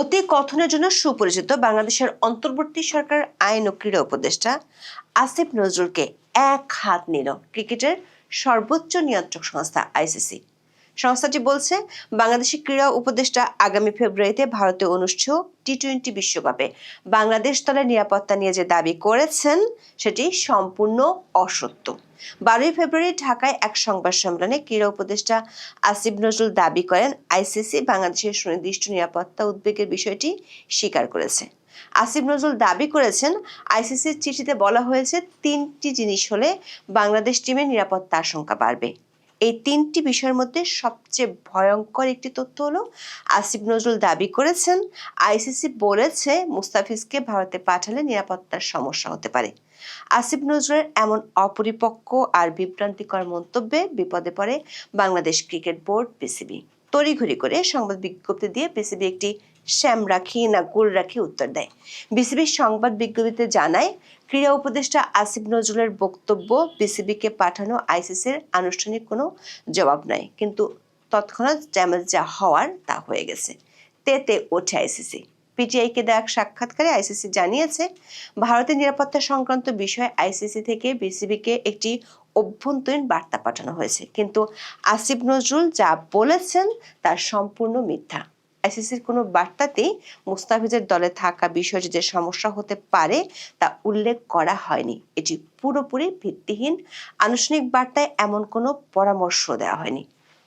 অতি কথনের জন্য সুপরিচিত বাংলাদেশের অন্তর্বর্তী সরকার আইন ও ক্রীড়া উপদেষ্টা আসিফ নজরুলকে এক হাত নিল ক্রিকেটের সর্বোচ্চ নিয়ন্ত্রক সংস্থা আইসিসি। সংস্থাটি বলছে বাংলাদেশের ক্রীড়া উপদেষ্টা আগামী ফেব্রুয়ারিতে ভারতে অনুষ্ঠেয় টি টোয়েন্টি বিশ্বকাপে বাংলাদেশ দলের নিরাপত্তা নিয়ে যে দাবি করেছেন, সেটি সম্পূর্ণ অসত্য। বারোই ফেব্রুয়ারি ঢাকায় এক সংবাদ সম্মেলনে ক্রীড়া উপদেষ্টা আসিফ নজরুল দাবি করেন, আইসিসি বাংলাদেশের সুনির্দিষ্ট নিরাপত্তা উদ্বেগের বিষয়টি স্বীকার করেছে। আসিফ নজরুল দাবি করেছেন, আইসিসির চিঠিতে বলা হয়েছে, তিনটি জিনিস হলে বাংলাদেশ টিমের নিরাপত্তা আশঙ্কা বাড়বে। এই তিনটি বিষয়ের মধ্যে সবচেয়ে ভয়ঙ্কর একটি তথ্য হলো, আসিফ নজরুল দাবি করেছেন, আইসিসি বলেছে, মুস্তাফিজকে ভারতে পাঠালে নিরাপত্তার সমস্যা হতে পারে। আসিফ নজরুলের এমন অপরিপক্ক আর বিভ্রান্তিকর মন্তব্যে বিপদে পড়ে বাংলাদেশ ক্রিকেট বোর্ড পিসিবি। তড়িঘড়ি করে সংবাদ বিজ্ঞপ্তি দিয়ে পিসিবি একটি শ্যাম রাখি না গোল রাখি উত্তর দেয়। বিসিবির সংবাদ বিজ্ঞপ্তিতে জানায়, ক্রীড়া উপদেষ্টা আসিফ নজরুলের বক্তব্য বিসিবিকে পাঠানো আইসিসির আনুষ্ঠানিক কোনো জবাব নাই, কিন্তু তৎক্ষণাৎ ড্যামেজ যা হওয়ার তা হয়ে গেছে। তেতে ওঠে আইসিসি। পিটিআইকে দেওয়া এক সাক্ষাৎকারে আইসিসি জানিয়েছে, ভারতের নিরাপত্তা সংক্রান্ত বিষয়ে আইসিসি থেকে বিসিবিকে একটি অভ্যন্তরীণ বার্তা পাঠানো হয়েছে। কিন্তু আসিফ নজরুল যা বলেছেন তা সম্পূর্ণ মিথ্যা। আইসিসির কোনো বার্তাতেই মুস্তাফিজের দলে থাকা বিষয়টি যে সমস্যা হতে পারে তা উল্লেখ করা হয়নি। এটি পুরোপুরি ভিত্তিহীন। আনুষ্ঠানিক বার্তায় এমন কোনো পরামর্শ দেওয়া হয়নি।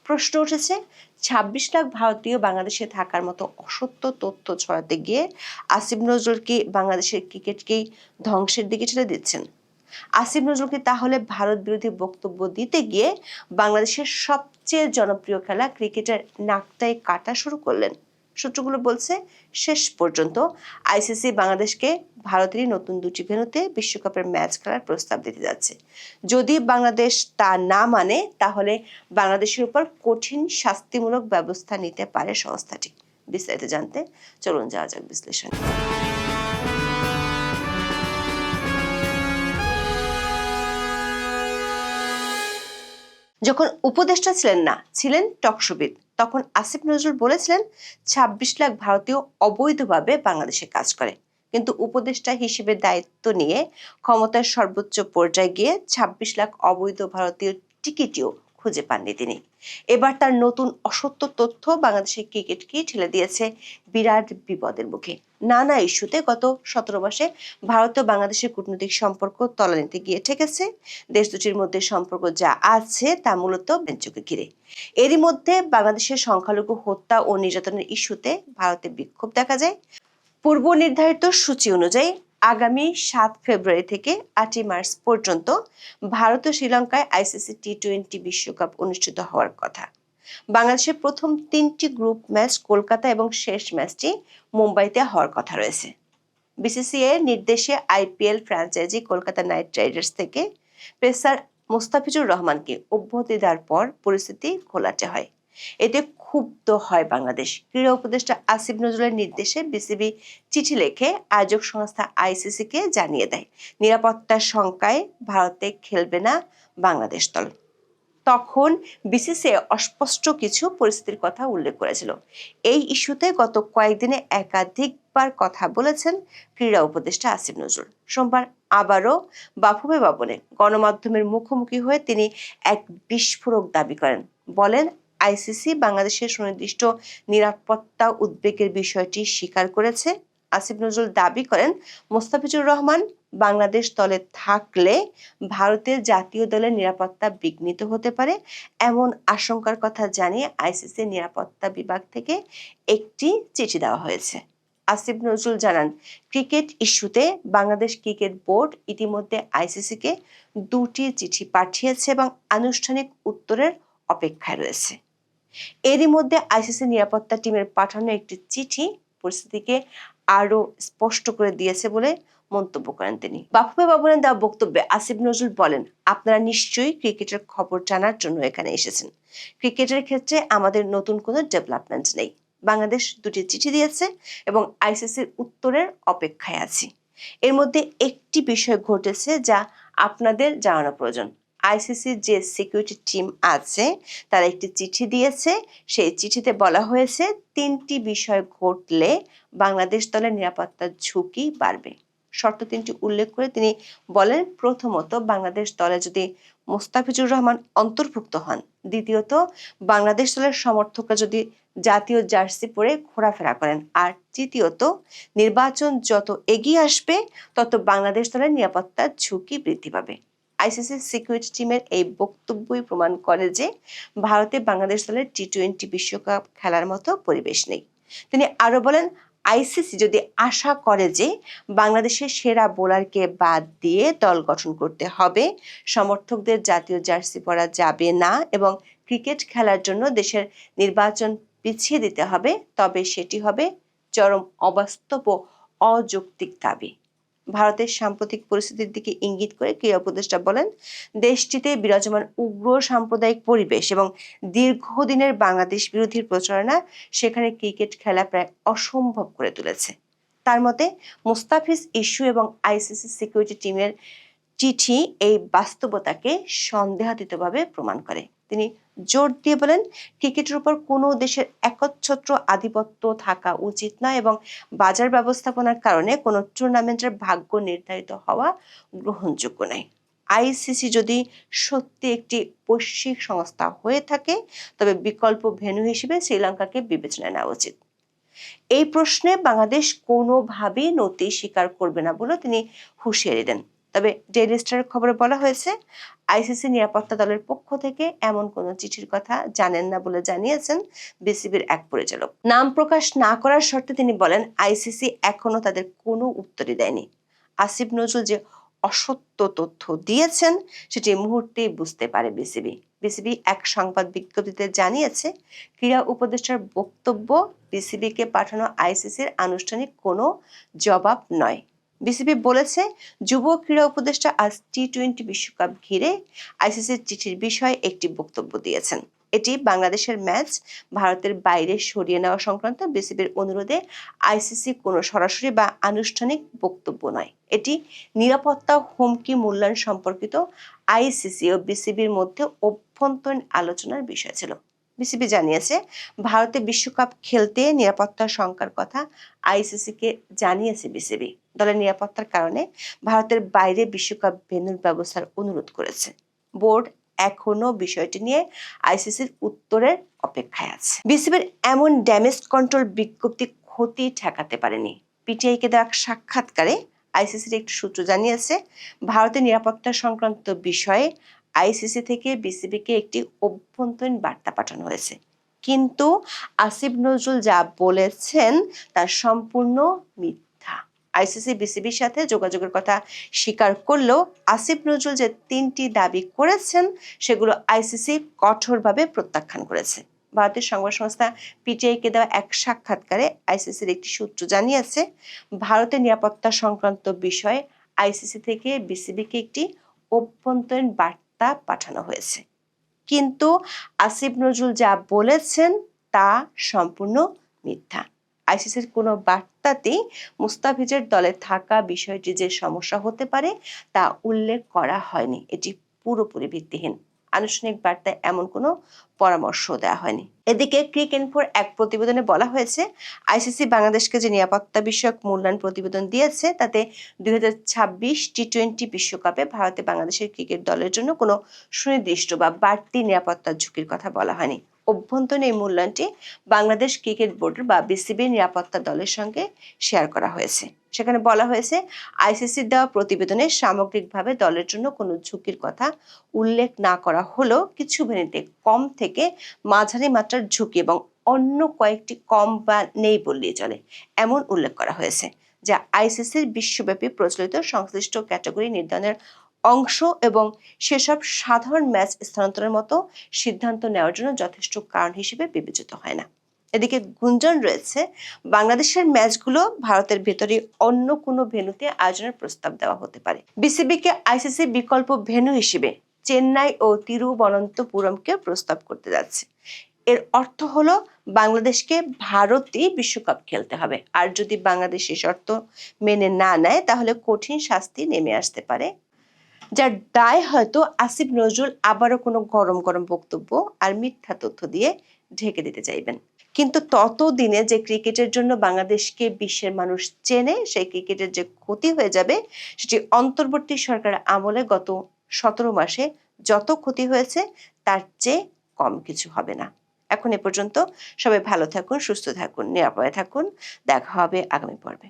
প্রশ্ন উঠেছে, ছাব্বিশ লাখ ভারতীয় বাংলাদেশে থাকার মতো অসত্য তথ্য ছড়াতে গিয়ে আসিফ নজরুলকে বাংলাদেশের ক্রিকেটকেই ধ্বংসের দিকে ঠেলে দিচ্ছেন। আসিফ নজরুলকে তাহলে ভারত বিরোধী বক্তব্য দিতে গিয়ে বাংলাদেশের সবচেয়ে জনপ্রিয় খেলা ক্রিকেটের নাকটাই কাটা শুরু করলেন। সূত্রগুলো বলছে শেষ পর্যন্ত আইসিসি বাংলাদেশকে ভারতেরই নতুন দুটি ভেন্যুতে বিশ্বকাপের ম্যাচ খেলার প্রস্তাব দিতে যাচ্ছে। যদি বাংলাদেশ তা না মানে তাহলে বাংলাদেশের উপর কঠিন শাস্তিমূলক ব্যবস্থা নিতে পারে সংস্থাটি। বিস্তারিত জানতে চলুন যাওয়া যাক বিশ্লেষণ। যখন উপদেষ্টা ছিলেন না, ছিলেন টকশবিদ। তখন আসিফ নজরুল বলেছিলেন, ছাব্বিশ লাখ ভারতীয় অবৈধভাবে বাংলাদেশে কাজ করে। কিন্তু উপদেষ্টা হিসেবে দায়িত্ব নিয়ে ক্ষমতার সর্বোচ্চ পর্যায়ে গিয়ে ছাব্বিশ লাখ অবৈধ ভারতীয় টিকিটিও খুঁজে পাননি তিনি। এবার তার নতুন অসত্য তথ্য বাংলাদেশের ক্রিকেটকে ঠেলে দিয়েছে বিরাট বিপদের মুখে। নানা ইস্যুতে গত সতেরো মাসে ভারত ও বাংলাদেশের কূটনৈতিক সম্পর্ক তলানিতে গিয়ে ঠেকেছে। দেশ দুটির মধ্যে সম্পর্ক যা আছে তা মূলত বেঞ্চকে ঘিরে। এরই মধ্যে বাংলাদেশের সংখ্যালঘু হত্যা ও নির্যাতনের ইস্যুতে ভারতে বিক্ষোভ দেখা যায়। পূর্ব নির্ধারিত সূচি অনুযায়ী আগামী সাত ফেব্রুয়ারি থেকে আটই মার্চ পর্যন্ত ভারত ও শ্রীলঙ্কায় আইসিসি টি টোয়েন্টি বিশ্বকাপ অনুষ্ঠিত হওয়ার কথা। বাংলাদেশের প্রথম তিনটি গ্রুপ ম্যাচ কলকাতা এবং শেষ ম্যাচটি মুম্বাইতে হওয়ার কথা রয়েছে। বিসিসিআই নির্দেশে IPL franchise Kolkata Knight Riders থেকে পেসার মোস্তাফিজুর রহমানকে অব্যাহতি দেওয়ার পর পরিস্থিতি ঘোলাটে হয়। এতে ক্ষুব্ধ হয় বাংলাদেশ। ক্রীড়া উপদেষ্টা আসিফ নজরুলের নির্দেশে বিসিবি চিঠি লিখে আয়োজক সংস্থা আইসিসি কে জানিয়ে দেয়, নিরাপত্তার শঙ্কায় ভারতে খেলবে না বাংলাদেশ দল। তখন বিসিসিআই অস্পষ্ট কিছু পরিস্থিতির কথা উল্লেখ করেছিল। এই ইস্যুতে গত কয়েকদিনে একাধিকবার কথা বলেছেন ক্রীড়া উপদেষ্টা আসিফ নজরুল। সোমবার আবারও বাফুবে ভবনে গণমাধ্যমের মুখোমুখি হয়ে তিনি এক বিস্ফোরক দাবি করেন। বলেন, আইসিসি বাংলাদেশের সুনির্দিষ্ট নিরাপত্তা উদ্বেগের বিষয়টি স্বীকার করেছে আসিফ নজরুল দাবি করেন, মোস্তাফিজুর রহমান বাংলাদেশ দলে থাকলে ভারতের জাতীয় দলের নিরাপত্তা বিঘ্নিত হতে পারে এমন আশঙ্কার কথা জানিয়ে আইসিসি নিরাপত্তা বিভাগ থেকে একটি চিঠি দেওয়া হয়েছে। আসিফ নজরুল জানান, ক্রিকেট ইস্যুতে বাংলাদেশ ক্রিকেট বোর্ড ইতিমধ্যে আইসিসিকে দুটি চিঠি পাঠিয়েছে এবং আনুষ্ঠানিক উত্তরের অপেক্ষায় রয়েছে। এরই মধ্যে আইসিসি নিরাপত্তা টিমের পাঠানো একটি চিঠি পরিস্থিতিকে আরও স্পষ্ট করে দিয়েছে বলে মন্তব্য করেন তিনি। বাফুফে ভবনের দেওয়া বক্তব্যে আসিফ নজরুল বলেন, আপনারা নিশ্চয়ই ক্রিকেটের খবর জানার জন্য এখানে এসেছেন। ক্রিকেটের ক্ষেত্রে আমাদের নতুন কোনো ডেভেলপমেন্ট নেই। বাংলাদেশ দুটি চিঠি দিয়েছে এবং আইসিসির উত্তরের অপেক্ষায় আছি। এর মধ্যে একটি বিষয় ঘটেছে যা আপনাদের জানানো প্রয়োজন। আইসিসির যে সিকিউরিটি টিম আছে, তারা একটি চিঠি দিয়েছে। সেই চিঠিতে বলা হয়েছে, তিনটি বিষয় ঘটলে বাংলাদেশ দলের নিরাপত্তার ঝুঁকি বাড়বে। শর্ত তিনটি উল্লেখ করে তিনি বলেন, প্রথমত, বাংলাদেশ দলে যদি মোস্তাফিজুর রহমান অন্তর্ভুক্ত হন, দ্বিতীয়ত, বাংলাদেশ দলের সমর্থকরা যদি জাতীয় জার্সি পরে ঘোরাফেরা করেন, আর তৃতীয়ত, নির্বাচন যত এগিয়ে আসবে, তত বাংলাদেশ দলের নিরাপত্তার ঝুঁকি বৃদ্ধি পাবে। আইসিসি সিকিউরিটি টিমের এই বক্তব্যই প্রমাণ করে যে ভারতে বাংলাদেশ দলের টি টোয়েন্টি বিশ্বকাপ খেলার মতো পরিবেশ নেই। তিনি আরও বলেন, আইসিসি যদি আশা করে যে বাংলাদেশের সেরা বোলারকে বাদ দিয়ে দল গঠন করতে হবে, সমর্থকদের জাতীয় জার্সি পরা যাবে না এবং ক্রিকেট খেলার জন্য দেশের নির্বাচন পিছিয়ে দিতে হবে, তবে সেটি হবে চরম অবাস্তব ও অযৌক্তিক দাবি। ভারতের সাম্প্রতিক পরিস্থিতির দিকে ইঙ্গিত করে ক্রীড়া উপদেষ্টা বলেন, দেশটিতে বিরাজমান উগ্র সাম্প্রদায়িক পরিবেশ এবং দীর্ঘদিনের বাংলাদেশ বিরোধী প্রচারণা সেখানে ক্রিকেট খেলা প্রায় অসম্ভব করে তুলেছে। তার মতে, মুস্তাফিজ ইস্যু এবং আইসিসি সিকিউরিটি টিমের চিঠি এই বাস্তবতাকে সন্দেহাতীতভাবে প্রমাণ করে। তিনি জোর দিয়ে বলেন ক্রিকেটের উপর কোনো দেশের একচ্ছত্র আধিপত্য থাকা উচিত নয় এবং বাজার ব্যবস্থাপনার কারণে কোনো টুর্নামেন্টের ভাগ্য নির্ধারিত হওয়া গ্রহণযোগ্য নয়। আইসিসি যদি সত্যি একটি বৈশ্বিক সংস্থা হয়ে থাকে, তবে বিকল্প ভেন্যু হিসেবে শ্রীলঙ্কাকে বিবেচনায় নেওয়া উচিত। এই প্রশ্নে বাংলাদেশ কোনোভাবেই নতি স্বীকার করবে না বলে তিনি হুঁশিয়ারি দেন। তবে ডেইলি স্টারের খবরে বলা হয়েছে, আইসিসি নিরাপত্তা দলের পক্ষ থেকে এমন কোনো চিঠির কথা জানেন না বলে জানিয়েছেন বিসিবির এক পরিচালক। নাম প্রকাশ না করার শর্তে তিনি বলেন, আইসিসি এখনও তাদের কোনো উত্তরই দেয়নি। আসিফ নজরুল যে অসত্য তথ্য দিয়েছেন, সেটি মুহূর্তেই বুঝতে পারে বিসিবি। বিসিবি এক সংবাদ বিজ্ঞপ্তিতে জানিয়েছে, ক্রীড়া উপদেষ্টার বক্তব্য বিসিবিকে পাঠানো আইসিসির আনুষ্ঠানিক কোনো জবাব নয়। বিসিবি বলেছে, যুব ক্রীড়া উপদেষ্টা আজ টি টোয়েন্টি বিশ্বকাপ ঘিরে আইসিসির চিঠির বিষয়ে একটি বক্তব্য দিয়েছেন। এটি বাংলাদেশের ম্যাচ ভারতের বাইরে সরিয়ে নেওয়া সংক্রান্ত বিসিবির অনুরোধে আইসিসি কোনো সরাসরি বা আনুষ্ঠানিক বক্তব্য নয়। এটি নিরাপত্তা হুমকি মূল্যায়ন সম্পর্কিত আইসিসি ও বিসিবির মধ্যে অভ্যন্তরীণ আলোচনার বিষয় ছিল। বিসিবি জানিয়েছে, ভারতে বিশ্বকাপ খেলতে নিরাপত্তার শঙ্কার কথা আইসিসিকে জানিয়েছে বিসিবি। দলের নিরাপত্তার কারণে ভারতের বাইরে বিশ্বকাপ ভেন্যুর ব্যবস্থার অনুরোধ করেছে। বোর্ড এখনও বিষয়টি নিয়ে আইসিসির উত্তরের অপেক্ষায় আছে। বিসিবির এমন ড্যামেজ কন্ট্রোল বিজ্ঞপ্তি ক্ষতি ঠেকাতে পারেনি। পিটিআইকে দেওয়া সাক্ষাৎকারে আইসিসির একটি সূত্র জানিয়েছে, ভারতের নিরাপত্তা সংক্রান্ত বিষয়ে আইসিসি থেকে বিসিবিকে একটি অভ্যন্তরীণ বার্তা পাঠানো হয়েছে। কিন্তু আসিফ নজরুল যা বলেছেন তা সম্পূর্ণ মিথ্যা। আইসিসি, বিসিবির সাথে যোগাযোগের কথা স্বীকার করলেও আসিফ নজরুল যে তিনটি দাবি করেছেন, সেগুলো আইসিসি কঠোরভাবে প্রত্যাখ্যান করেছে। ভারতের সংবাদ সংস্থা পিটিআইকে দেওয়া এক সাক্ষাৎকারে আইসিসির একটি সূত্র জানিয়েছে, ভারতের নিরাপত্তা সংক্রান্ত বিষয়ে আইসিসি থেকে বিসিবিকে একটি অভ্যন্তরীণ বার্তা পাঠানো হয়েছে। কিন্তু আসিফ নজরুল যা বলেছেন তা সম্পূর্ণ মিথ্যা। আইসিসির কোনো বার্তাতেই মুস্তাফিজের দলে থাকা বিষয়টি যে সমস্যা হতে পারে তা উল্লেখ করা হয়নি। এটি পুরোপুরি ভিত্তিহীন। আনুষ্ঠানিক বার্তায় এমন কোনো পরামর্শ দেওয়া হয়নি। এদিকে ক্রিক ইনফোর এক প্রতিবেদনে বলা হয়েছে, আইসিসি বাংলাদেশকে যে নিরাপত্তা বিষয়ক মূল্যায়ন প্রতিবেদন দিয়েছে, তাতে দুই হাজার ছাব্বিশ টি টোয়েন্টি বিশ্বকাপে ভারতে বাংলাদেশের ক্রিকেট দলের জন্য কোনো সুনির্দিষ্ট বা বাড়তি নিরাপত্তার ঝুঁকির কথা বলা হয়নি। অভ্যন্তরীণ এই মূল্যায়নটি বাংলাদেশ ক্রিকেট বোর্ডের বা বিসিবির নিরাপত্তা দলের সঙ্গে শেয়ার করা হয়েছে। সেখানে বলা হয়েছে আইসিসির দেওয়া প্রতিবেদনে সামগ্রিকভাবে দলের জন্য কোনো ঝুঁকির কথা উল্লেখ না করা হলেও কিছু ভেনিতে কম থেকে মাঝারি মাত্রার ঝুঁকি এবং অন্য কয়েকটি কম বা নেই বললেই চলে, এমন উল্লেখ করা হয়েছে, যা আইসিসির বিশ্বব্যাপী প্রচলিত সংশ্লিষ্ট ক্যাটাগরি নির্ধারণের অংশ এবং সেসব সাধারণ ম্যাচ স্থানান্তরের মতো সিদ্ধান্ত নেওয়ার জন্য যথেষ্ট কারণ হিসেবে বিবেচিত হয় না। এদিকে গুঞ্জন রয়েছে, বাংলাদেশের ম্যাচগুলো ভারতের ভেতরে অন্য কোনো ভেন্যুতে আয়োজনের প্রস্তাব দেওয়া হতে পারে। বিসিবিকে আইসিসি বিকল্প ভেন্যু হিসেবে চেন্নাই ও তিরুবনন্তপুরমকে প্রস্তাব করতে যাচ্ছে। এর অর্থ হলো বাংলাদেশকে ভারতেই বিশ্বকাপ খেলতে হবে। আর যদি বাংলাদেশ এই শর্ত মেনে না নেয়, তাহলে কঠিন শাস্তি নেমে আসতে পারে যার দায় হয়তো আসিফ নজরুল আবারও কোনো গরম গরম বক্তব্য আর মিথ্যা তথ্য দিয়ে ঢেকে দিতে চাইবেন। কিন্তু ততদিনে যে ক্রিকেটের জন্য বাংলাদেশকে বিশ্বের মানুষ চেনে, সেই ক্রিকেটের যে ক্ষতি হয়ে যাবে, সেটি অন্তর্বর্তী সরকারের আমলে গত সতেরো মাসে যত ক্ষতি হয়েছে, তার চেয়ে কম কিছু হবে না। এখন এ পর্যন্ত সবাই ভালো থাকুন, সুস্থ থাকুন, নিরাপদে থাকুন। দেখা হবে আগামী পর্বে।